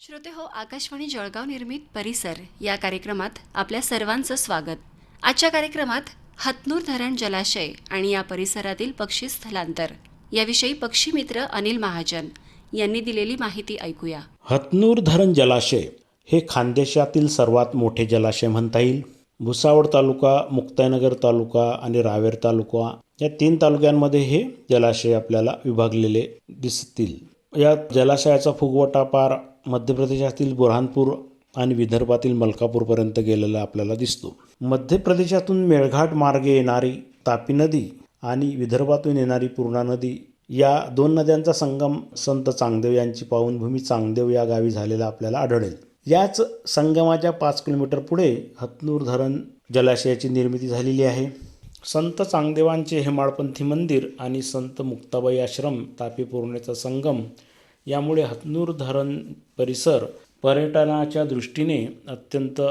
श्रोते हो आकाशवाणी जळगाव निर्मित परिसर या कार्यक्रमात आपल्या सर्वांचं स्वागत. आजच्या कार्यक्रमात हतनूर धरण जलाशय आणि या परिसरातील पक्षी स्थलांतर. याविषयी पक्षी मित्र अनिल महाजन यांनी दिलेली माहिती ऐकूया. हतनूर धरण जलाशय हे खानदेशातील सर्वात मोठे जलाशय म्हणता येईल. भुसावळ तालुका मुक्ताईनगर तालुका आणि रावेर तालुका या तीन तालुक्यांमध्ये हे जलाशय आपल्याला विभागलेले दिसतील. या जलाशयाचा फुगवटा पार मध्य प्रदेशातील बुरहानपूर आणि विदर्भातील मलकापूरपर्यंत गेलेला आपल्याला दिसतो. मध्य प्रदेशातून मेळघाट मार्गे येणारी तापी नदी आणि विदर्भातून येणारी पूर्णा नदी या दोन नद्यांचा संगम संत चांगदेव यांची पावनभूमी चांगदेव या गावी झालेला आपल्याला आढळेल. याच संगमाच्या पाच किलोमीटर पुढे हतनूर धरण जलाशयाची निर्मिती झालेली आहे. संत चांगदेवांचे हेमाळपंथी मंदिर आणि संत मुक्ताबाई आश्रम तापी पूर्णेचा संगम यामुळे हतनूर धरण परिसर पर्यटनाच्या दृष्टीने अत्यंत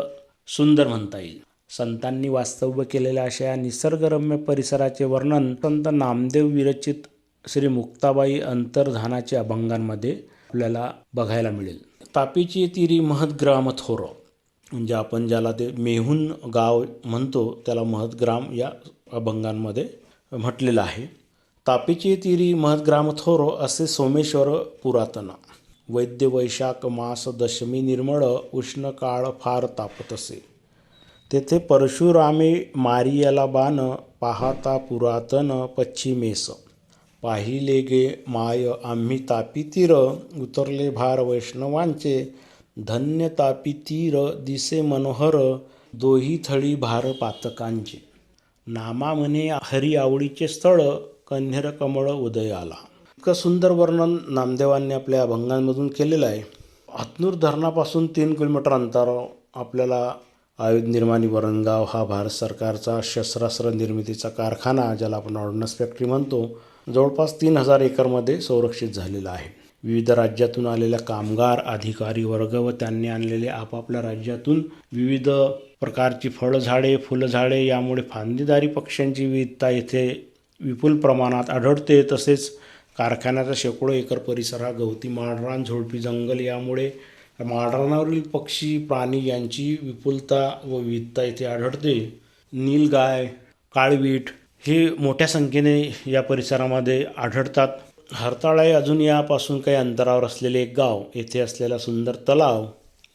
सुंदर म्हणता येईल. संतांनी वास्तव्य केलेल्या अशा या निसर्गरम्य परिसराचे वर्णन संत नामदेव विरचित श्री मुक्ताबाई अंतर्धानाच्या अभंगांमध्ये आपल्याला बघायला मिळेल. तापीची तिरी महद्ग्राम थोर म्हणजे आपण ज्याला ते मेहून गाव म्हणतो त्याला महद्ग्राम या अभंगांमध्ये म्हटलेलं आहे. तापीची तिरी महद्ग्राम थोरो असे सोमेश्वर पुरातन. वैद्य वैशाख मास दशमी निर्मळ उष्ण काळ फार तापतसे तेथे परशुरामे मारियाला बाण पाहता पुरातन पश्चिमेस पाहिले गे माय आम्ही तापी तीर उतरले भार वैष्णवांचे. धन्य तापी तीर दिसे मनोहर दोही थळी भार पातकांचे. नामा म्हणे हरी आवडीचे स्थळ कन्हेर कमळ उदय आला. इतकं सुंदर वर्णन नामदेवांनी आपल्या अभंगांमधून केलेलं आहे. हतनूर धरणापासून तीन किलोमीटर अंतरावर आपल्याला आयुध निर्माणी वरणगाव हा भारत सरकारचा शस्त्रास्त्र निर्मितीचा कारखाना ज्याला आपण ऑर्डनन्स फॅक्टरी म्हणतो जवळपास तीन हजार एकरमध्ये संरक्षित झालेला आहे. विविध राज्यातून आलेल्या कामगार अधिकारी वर्ग व त्यांनी आणलेले आपापल्या राज्यातून विविध प्रकारची फळझाडे फुलझाडे यामुळे फांदीदारी पक्ष्यांची विविधता येथे विपुल प्रमाणात आढळते. तसेच कारखान्याचा शेकडो एकर परिसर हा गवती माळरान झोडपी जंगल यामुळे माळरानावरील पक्षी प्राणी यांची विपुलता व विविधता येथे आढळते. नीलगाय काळवीट हे मोठ्या संख्येने या परिसरामध्ये आढळतात. हरताळा हे अजून यापासून काही अंतरावर असलेले एक गाव येथे असलेला सुंदर तलाव.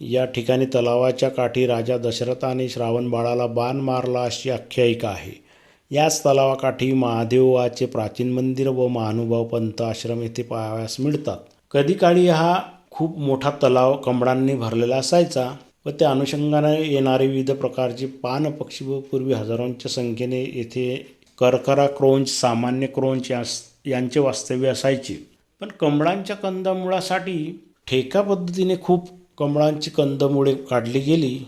या ठिकाणी तलावाच्या काठी राजा दशरथाने श्रावण बाळाला बाण मारला अशी आख्यायिका आहे. याच तलावाकाठी महादेवाचे प्राचीन मंदिर व महानुभाव पंत आश्रम येथे पाहावयास मिळतात. कधी काळी हा खूप मोठा तलाव कमळांनी भरलेला असायचा व त्या अनुषंगाने येणारे विविध प्रकारचे पान पक्षी व पूर्वी हजारोंच्या संख्येने येथे करकरा क्रोंच सामान्य क्रोंच यास यांचे वास्तव्य असायचे. पण कमळांच्या कंदमुळासाठी ठेका पद्धतीने खूप कमळांची कंदमुळे काढली गेली.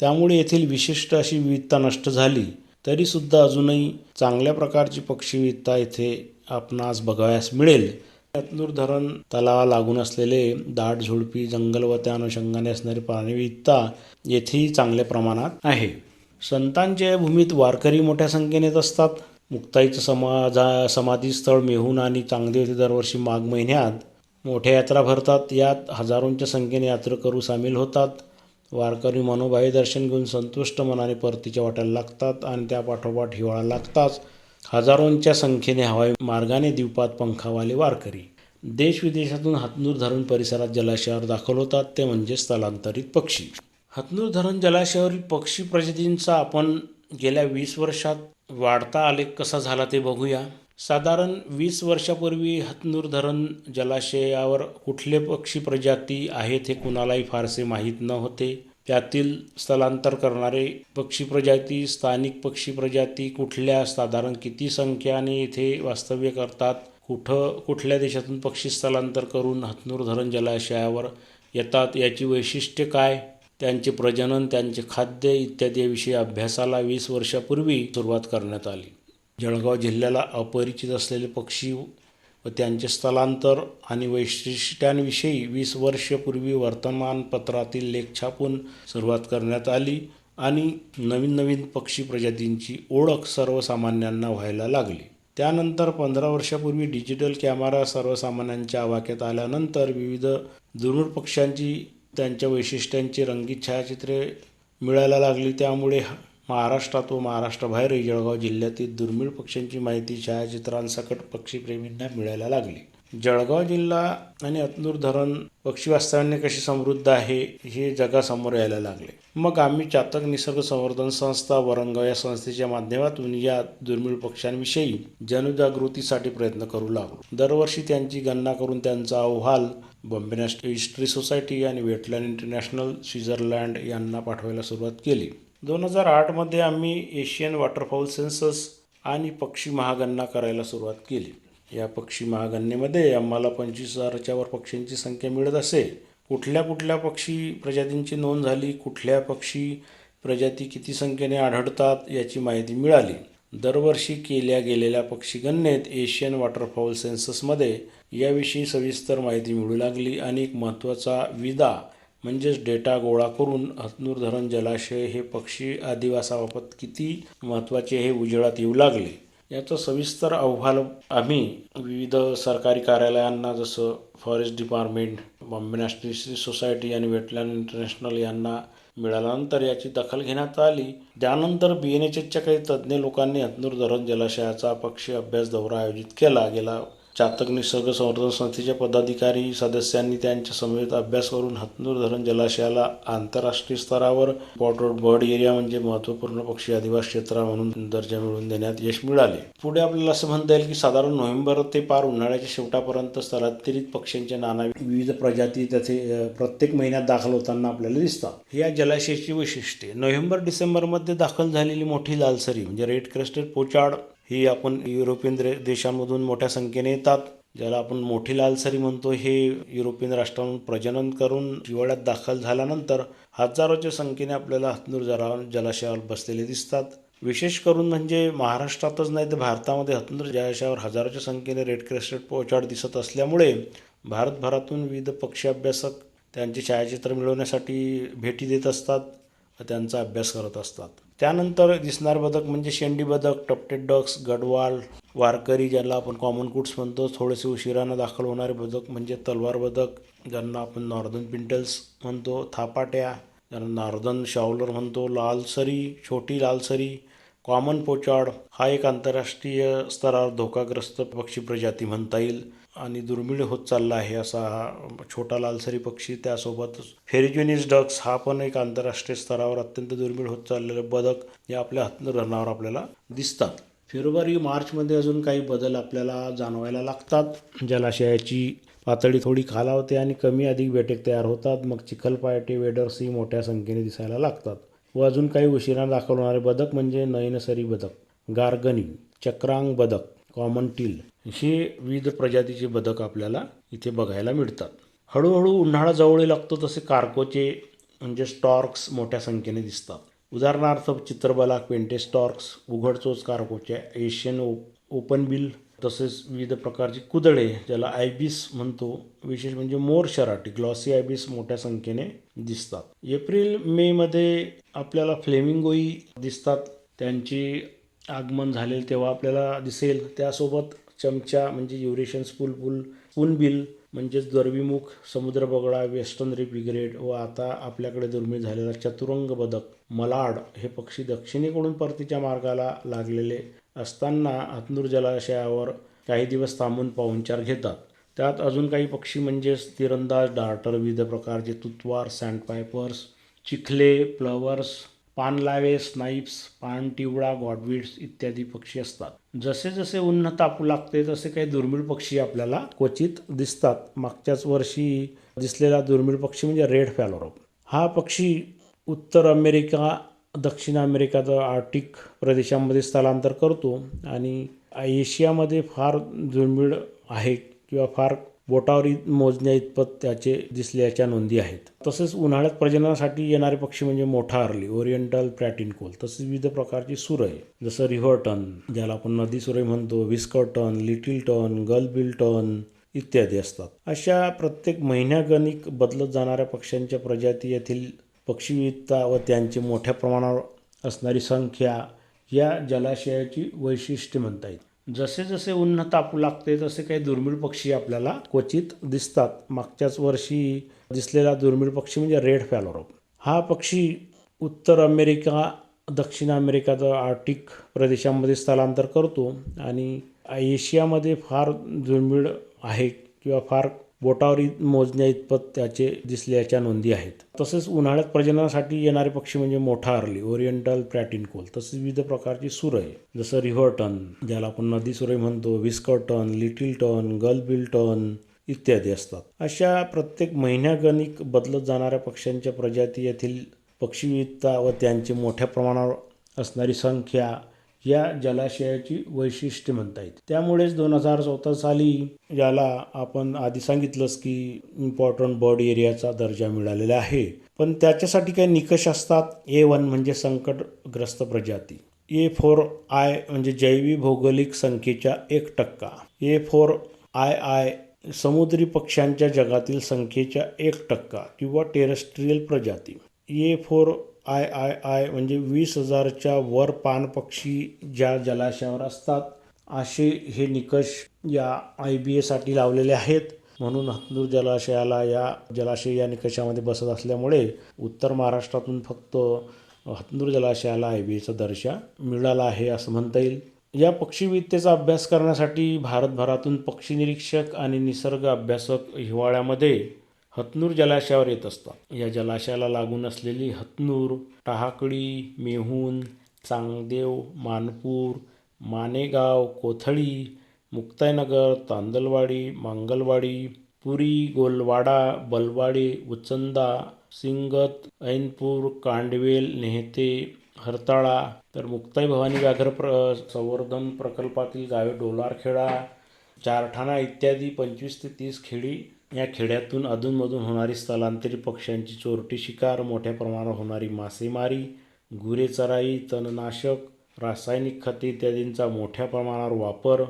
त्यामुळे येथील विशिष्ट अशी विविधता नष्ट झाली. तरीसुद्धा अजूनही चांगल्या प्रकारची पक्षीविधता येथे आपणास बघावयास मिळेल. रत्नूर धरण तलावा लागून असलेले दाट झुडपी जंगल व त्या अनुषंगाने असणारी प्राणीविधता येथेही चांगल्या प्रमाणात आहे. संतांच्या भूमीत वारकरी मोठ्या संख्येने येत असतात. मुक्ताईचं समाजा समाधीस्थळ मेहून आणि चांगदेव येथे दरवर्षी माघ महिन्यात मोठ्या यात्रा भरतात. यात हजारोंच्या संख्येने यात्रेकरू सामील होतात. वारकरी मनोभावी दर्शन घेऊन संतुष्ट मनाने परतीच्या वाट्याला लागतात आणि त्या पाठोपाठ हिवाळा लागताच हजारोंच्या संख्येने हवाई मार्गाने द्वीपात पंखावाले वारकरी. देश विदेशातून हतनूर धरण परिसरात जलाशयावर दाखल होतात ते म्हणजे स्थलांतरित पक्षी. हतनूर धरण जलाशयावरील पक्षी प्रजातींचा आपण गेल्या वीस वर्षात वाढता आलेख कसा झाला ते बघूया. साधारण वीस वर्षापूर्वी हतनूर धरण जलाशयावर कुठले पक्षी प्रजाती आहेत हे कुणालाही फारसे माहीत न होते त्यातील स्थलांतर करणारे पक्षी प्रजाती स्थानिक पक्षी प्रजाती कुठल्या? साधारण किती संख्याने इथे वास्तव्य करतात? कुठं कुठल्या देशातून पक्षी स्थलांतर करून हतनूर धरण जलाशयावर येतात? याची वैशिष्ट्य काय? त्यांचे प्रजनन त्यांचे खाद्य इत्यादीविषयी अभ्यासाला वीस वर्षापूर्वी सुरुवात करण्यात आली. जळगाव जिल्ह्याला अपरिचित असलेले पक्षी व त्यांचे स्थलांतर आणि वैशिष्ट्यांविषयी वीस वर्षपूर्वी वर्तमानपत्रातील लेख छापून सुरुवात करण्यात आली आणि नवीन नवीन पक्षी प्रजातींची ओळख सर्वसामान्यांना व्हायला लागली. त्यानंतर पंधरा वर्षापूर्वी डिजिटल कॅमेरा सर्वसामान्यांच्या आवाक्यात आल्यानंतर विविध दुर्मिळ पक्ष्यांची त्यांच्या वैशिष्ट्यांची रंगीत छायाचित्रे मिळायला लागली. त्यामुळे महाराष्ट्रात व महाराष्ट्राबाहेरही जळगाव जिल्ह्यातील दुर्मिळ पक्ष्यांची माहिती छायाचित्रांसकट पक्षीप्रेमींना मिळायला लागली. जळगाव जिल्हा आणि अतनूर धरण पक्षी वास्तव्याने कशी समृद्ध आहे हे जगासमोर यायला लागले. मग आम्ही चातक निसर्ग संवर्धन संस्था वरंगाव या संस्थेच्या माध्यमातून या दुर्मिळ पक्ष्यांविषयी जनजागृतीसाठी प्रयत्न करू लागलो. दरवर्षी त्यांची गणना करून त्यांचा अहवाल बॉम्बे नॅशनल हिस्ट्री सोसायटी आणि वेटलँड इंटरनॅशनल स्वित्झर्लंड यांना पाठवायला सुरुवात केली. दोन हजार आठमध्ये आम्ही एशियन वॉटरफॉल सेन्सस आणि पक्षी महागणना करायला सुरुवात केली. या पक्षी महागणनेमध्ये आम्हाला पंचवीस हजाराच्यावर पक्ष्यांची संख्या मिळत असे. कुठल्या कुठल्या पक्षी प्रजातींची नोंद झाली कुठल्या पक्षी प्रजाती किती संख्येने आढळतात याची माहिती मिळाली. दरवर्षी केल्या गेलेल्या पक्षीगणनेत एशियन वॉटरफॉल सेन्ससमध्ये याविषयी सविस्तर माहिती मिळू लागली आणि एक महत्त्वाचा विदा म्हणजेच डेटा गोळा करून हतनूर धरण जलाशय हे पक्षी आदिवासाबाबत किती महत्त्वाचे हे उजेडात येऊ लागले याचा सविस्तर अहवाल आम्ही विविध सरकारी कार्यालयांना जसं forest department Bombay National Society आणि वेटलँड इंटरनॅशनल यांना मिळाल्यानंतर याची दखल घेण्यात आली. त्यानंतर बी एन एच एचच्या काही तज्ज्ञ लोकांनी हतनूर धरण जलाशयाचा पक्षी अभ्यास दौरा आयोजित केला. गेला चातक निसर्ग संवर्धन संस्थेच्या पदाधिकारी सदस्यांनी त्यांच्या समवेत अभ्यास करून हतनूर धरण जलाशयाला आंतरराष्ट्रीय स्तरावर पॉटरोड बर्ड एरिया म्हणजे महत्त्वपूर्ण पक्षी आदिवासी क्षेत्र म्हणून दर्जा मिळवून देण्यात यश मिळाले. पुढे आपल्याला असं म्हणता येईल की साधारण नोव्हेंबर ते पार उन्हाळ्याच्या शेवटापर्यंत स्थलांतरित पक्ष्यांच्या नाना विविध प्रजाती त्याचे प्रत्येक महिन्यात दाखल होताना आपल्याला दिसतात. या जलाशयाची वैशिष्ट्ये. नोव्हेंबर डिसेंबरमध्ये दाखल झालेली मोठी लालसरी म्हणजे रेड क्रेस्टेड पोचाड ही आपण युरोपियन देशांमधून मोठ्या संख्येने येतात. ज्याला आपण मोठी लालसरी म्हणतो हे युरोपियन राष्ट्रांहून प्रजनन करून हिवाळ्यात दाखल झाल्यानंतर हजारोच्या संख्येने आपल्याला हतनूर जरा जलाशयावर बसलेले दिसतात. विशेष करून म्हणजे महाराष्ट्रातच नाही तर भारतामध्ये हतनूर जलाशयावर हजारोच्या संख्येने रेड क्रेस्टेड पोचाड दिसत असल्यामुळे भारतभरातून विविध पक्षी अभ्यासक त्यांचे छायाचित्र मिळवण्यासाठी भेटी देत असतात व त्यांचा अभ्यास करत असतात. त्यानंतर दिसणार बदक म्हणजे शेंडी बदक टपटेड डक्स गडवाल वारकरी ज्याला आपण कॉमन कुट्स म्हणतो. थोडेसे उशिरानं दाखल होणारे बदक म्हणजे तलवार बदक ज्यांना आपण नॉर्दन पिंटल्स म्हणतो. थापाट्या ज्यांना नॉर्दन शावलर म्हणतो. लालसरी छोटी लालसरी कॉमन पोचाड हा एक आंतरराष्ट्रीय स्तरावर धोकाग्रस्त पक्षी प्रजाती म्हणता येईल. आणि दुर्मिळ होत चालला आहे असा हा छोटा लालसरी पक्षी. त्यासोबतच फेरिज्युनिस डक्स हा पण एक आंतरराष्ट्रीय स्तरावर अत्यंत दुर्मिळ होत चाललेलं बदक या आपल्या हातनं आपल्याला दिसतात. फेब्रुवारी मार्चमध्ये अजून काही बदल आपल्याला जाणवायला लागतात. जलाशयाची पातळी थोडी खालावते आणि कमी अधिक बेटेक तयार होतात. मग चिखलपायटे वेडर्सही मोठ्या संख्येने दिसायला लागतात. व अजून काही उशिरा दाखल होणारे बदक म्हणजे नयनसरी बदक. गार्गनी चक्रांग बदक कॉमन टील. हे विविध प्रजातीचे बदक आपल्याला इथे बघायला मिळतात. हळूहळू उन्हाळा जवळ लागतो तसे कार्कोचे म्हणजे स्टॉर्क्स मोठ्या संख्येने दिसतात. उदाहरणार्थ चित्रबला पेंटे स्टॉर्क्स उघडचोच कार्कोच्या एशियन ओ ओपन बिल तसेच विविध प्रकारचे कुदळे ज्याला आयबिस म्हणतो. विशेष म्हणजे मोर शराटी ग्लॉसी आयबिस मोठ्या संख्येने दिसतात. एप्रिल मेमध्ये आपल्याला फ्लेमिंगोई दिसतात. त्यांची आगमन झालेलं तेव्हा आपल्याला दिसेल. त्यासोबत चमचा म्हणजे युरेशन स्पूल पूल स्पूनबिल म्हणजेच द्रविमुख समुद्र बगळा वेस्टर्न रिपिग्रेड व आता आपल्याकडे दुर्मिळ झालेला चतुरंग बदक मलाड हे पक्षी दक्षिणेकडून परतीच्या मार्गाला लागलेले असताना आतनूर जलाशयावर काही दिवस थांबून पाहुणचार घेतात. त्यात अजून काही पक्षी म्हणजेच तिरंदाज डार्टर विविध प्रकारचे तुतवार सँडपायपर्स चिखले प्लवर्स पानलावे स्नाईप्स पानटिवळा गॉडविड्स इत्यादी पक्षी असतात. जसे जसे उन्ह तापू लागते तसे काही दुर्मिळ पक्षी आपल्याला क्वचित दिसतात. मागच्याच वर्षी दिसलेला दुर्मिळ पक्षी म्हणजे रेड फॅलोरॉप. हा पक्षी उत्तर अमेरिका दक्षिण अमेरिकाचा आर्टिक प्रदेशामध्ये स्थलांतर करतो आणि एशियामध्ये फार दुर्मिळ आहे किंवा फार बोटावर मोजण्या इतपत त्याचे दिसल्याच्या नोंदी आहेत. तसेच उन्हाळ्यात प्रजननासाठी येणारे पक्षी म्हणजे मोठा अर्ली ओरिएंटल प्लॅटिनकोल तसेच विविध प्रकारची सुरय जसं रिव्हर्टन ज्याला आपण नदी सुरय म्हणतो whiskered tern little tern gull billed tern इत्यादी असतात. अशा प्रत्येक महिन्यागणिक बदलत जाणाऱ्या पक्ष्यांच्या प्रजाती येथील पक्षी विविधता व त्यांची मोठ्या प्रमाणावर असणारी संख्या या जलाशयाची वैशिष्ट्ये म्हणता येईल. जसे जसे उन्ह तापू लागते तसे काही दुर्मिळ पक्षी आपल्याला क्वचित दिसतात. मागच्याच वर्षी दिसलेला दुर्मिळ पक्षी म्हणजे रेड फॅलोरो हा पक्षी उत्तर अमेरिका दक्षिण अमेरिकाचा आर्टिक प्रदेशामध्ये स्थलांतर करतो. आणि एशियामध्ये फार दुर्मिळ आहे किंवा फार बोटावर मोजण्या इतपत त्याचे दिसल्याच्या नोंदी आहेत. तसेच उन्हाळ्यात प्रजननासाठी येणारे पक्षी म्हणजे मोठा अर्ली ओरिएंटल प्रॅटिनकोल तसेच विविध प्रकारची सुरय जसं रिव्हर्टन ज्याला आपण नदी सुरय म्हणतो whiskered tern little tern gull billed tern इत्यादी असतात. अशा प्रत्येक महिन्यागणिक बदलत जाणाऱ्या पक्ष्यांच्या प्रजाती येथील पक्षी विविधता व त्यांची मोठ्या प्रमाणावर असणारी संख्या या जलाशयाची वैशिष्ट्ये म्हणता येईल त्यामुळेच दोन हजार चौदा साली याला आपण आधी सांगितलंच की इम्पॉर्टंट बॉडी एरियाचा दर्जा मिळालेला आहे. पण त्याच्यासाठी काही निकष असतात. ए वन म्हणजे संकटग्रस्त प्रजाती. ए फोर आय म्हणजे जैवी भौगोलिक संख्येच्या एक टक्का. ए फोर आय आय समुद्री पक्ष्यांच्या जगातील संख्येच्या एक टक्का किंवा टेरेस्ट्रियल प्रजाती. A four I I I म्हणजे वीस हजारच्या वर पाणपक्षी ज्या जलाशयावर असतात असे हे निकष या आय बी एसाठी लावलेले आहेत. म्हणून हतनूर जलाशयाला या जलाशय या निकषामध्ये बसत असल्यामुळे उत्तर महाराष्ट्रातून फक्त हतनूर जलाशयाला आय बी एचा दर्जा मिळाला आहे असं म्हणता येईल. या पक्षीविद्येचा अभ्यास करण्यासाठी भारतभरातून पक्षी निरीक्षक आणि निसर्ग अभ्यासक हिवाळ्यामध्ये हतनूर जलाशयावर येत असतात. या जलाशयाला लागून असलेली हतनूर टहाकळी मेहून चांगदेव मानपूर मानेगाव कोथळी मुक्ताईनगर तांदलवाडी मंगलवाडी पुरी गोलवाडा बलवाडी उचंदा सिंगत ऐनपूर कांडवेल नेहते हरताळा तर मुक्ताई भवानी व्याघ्र प्र संवर्धन प्रकल्पातील गावे डोलारखेडा चारठाणा इत्यादी पंचवीस ते तीस खेडी या खेड्यातून अधूनमधून होणारी स्थलांतरित पक्ष्यांची चोरटी शिकार मोठ्या प्रमाणावर होणारी मासेमारी गुरे चराई तणनाशक रासायनिक खते इत्यादींचा मोठ्या प्रमाणावर वापर.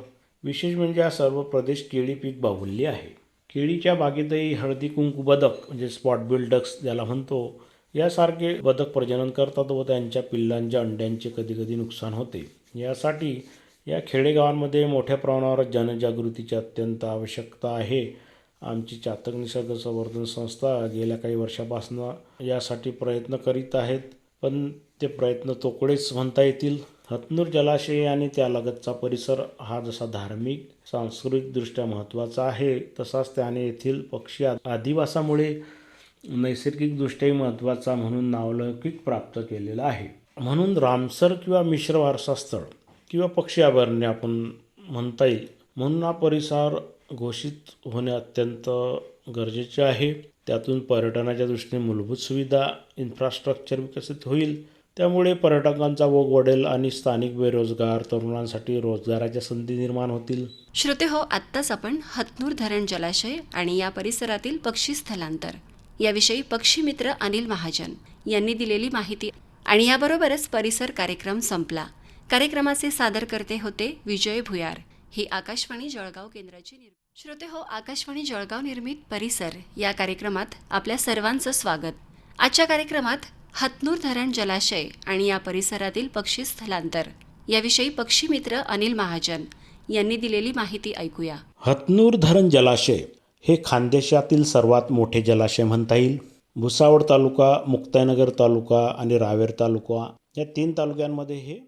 विशेष म्हणजे हा सर्व प्रदेश केळी पीक बाहुल्य आहे. केळीच्या बागेतही हळदी कुंकू बदक म्हणजे स्पॉट बिल्डक्स ज्याला म्हणतो यासारखे बदक प्रजनन करतात व त्यांच्या पिल्लांच्या अंड्यांचे कधीकधी नुकसान होते. यासाठी या खेडेगावांमध्ये मोठ्या प्रमाणावर जनजागृतीची अत्यंत आवश्यकता आहे. आमची चातक निसर्ग संवर्धन संस्था गेल्या काही वर्षापासून यासाठी प्रयत्न करीत आहेत. पण ते प्रयत्न तोकडेच म्हणता येतील. हतनूर जलाशय आणि त्यालगतचा परिसर हा जसा धार्मिक सांस्कृतिकदृष्ट्या महत्त्वाचा आहे तसाच त्याने येथील पक्षी आदिवासामुळे नैसर्गिकदृष्ट्याही महत्त्वाचा म्हणून नावलौकिक प्राप्त केलेला आहे. म्हणून रामसर किंवा मिश्र वारसा स्थळ किंवा पक्षी अभयारण्य आपण म्हणता येईल. म्हणून हा परिसर घोषित होणे अत्यंत गरजेचे आहे. त्यातून पर्यटनाच्या दृष्टीने मूलभूत सुविधा इन्फ्रास्ट्रक्चर विकसित होईल. त्यामुळे पर्यटकांचा ओघ वाढेल आणि स्थानिक बेरोजगार तरुणांसाठी रोजगाराच्या संधी निर्माण होतील. श्रोते हो आत्ताच आपण हतनूर धरण जलाशय आणि या परिसरातील पक्षी स्थलांतर. याविषयी पक्षी मित्र अनिल महाजन यांनी दिलेली माहिती आणि याबरोबरच परिसर कार्यक्रम संपला. कार्यक्रमाचे सादरकर्ते होते विजय भुयार. ही आकाशवाणी जळगाव केंद्राची निर्मिती. श्रोते हो आकाशवाणी जळगाव निर्मित परिसर या कार्यक्रमात आपल्या सर्वांचं स्वागत. आजच्या कार्यक्रमात हतनूर धरण जलाशय आणि या परिसरातील पक्षी स्थलांतर. याविषयी पक्षी मित्र अनिल महाजन यांनी दिलेली माहिती ऐकूया. हतनूर धरण जलाशय हे खानदेशातील सर्वात मोठे जलाशय म्हणता येईल. भुसावळ तालुका मुक्ताईनगर तालुका आणि रावेर तालुका या तीन तालुक्यांमध्ये हे